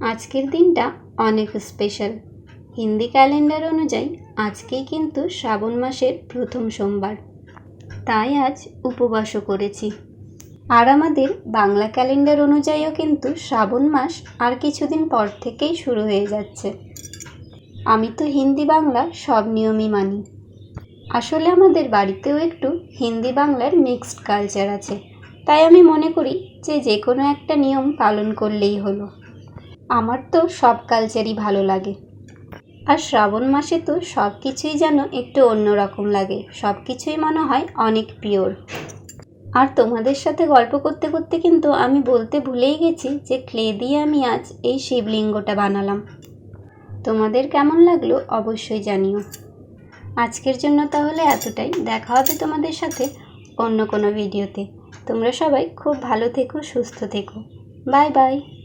আজকের দিনটা অনেক স্পেশাল হিন্দি ক্যালেন্ডার অনুযায়ী আজকেই কিন্তু শ্রাবণ মাসের প্রথম সোমবার। তাই আজ উপবাসও করেছি। আর আমাদের বাংলা ক্যালেন্ডার অনুযায়ীও কিন্তু শ্রাবণ মাস আর কিছুদিন পর থেকেই শুরু হয়ে যাচ্ছে। আমি তো হিন্দি বাংলা সব নিয়মই মানি। আসলে আমাদের বাড়িতেও একটু হিন্দি বাংলার মিক্সড কালচার আছে। তাই আমি মনে করি যে যে কোনো একটা নিয়ম পালন করলেই হলো। আমার তো সব কালচারই ভালো লাগে। আর শ্রাবণ মাসে তো সব কিছুই যেন একটু অন্যরকম লাগে, সব কিছুই মনে হয় অনেক পিওর। আর তোমাদের সাথে গল্প করতে করতে কিন্তু আমি বলতে ভুলেই গেছি যে ক্লে দিয়ে আমি আজ এই শিবলিঙ্গটা বানালাম। তোমাদের কেমন লাগল অবশ্যই জানিও। আজকের জন্য তাহলে এতটাই, দেখা হবে তোমাদের সাথে অন্য কোনো ভিডিওতে। তোমরা সবাই খুব ভালো থেকো, সুস্থ থেকো। Bye bye.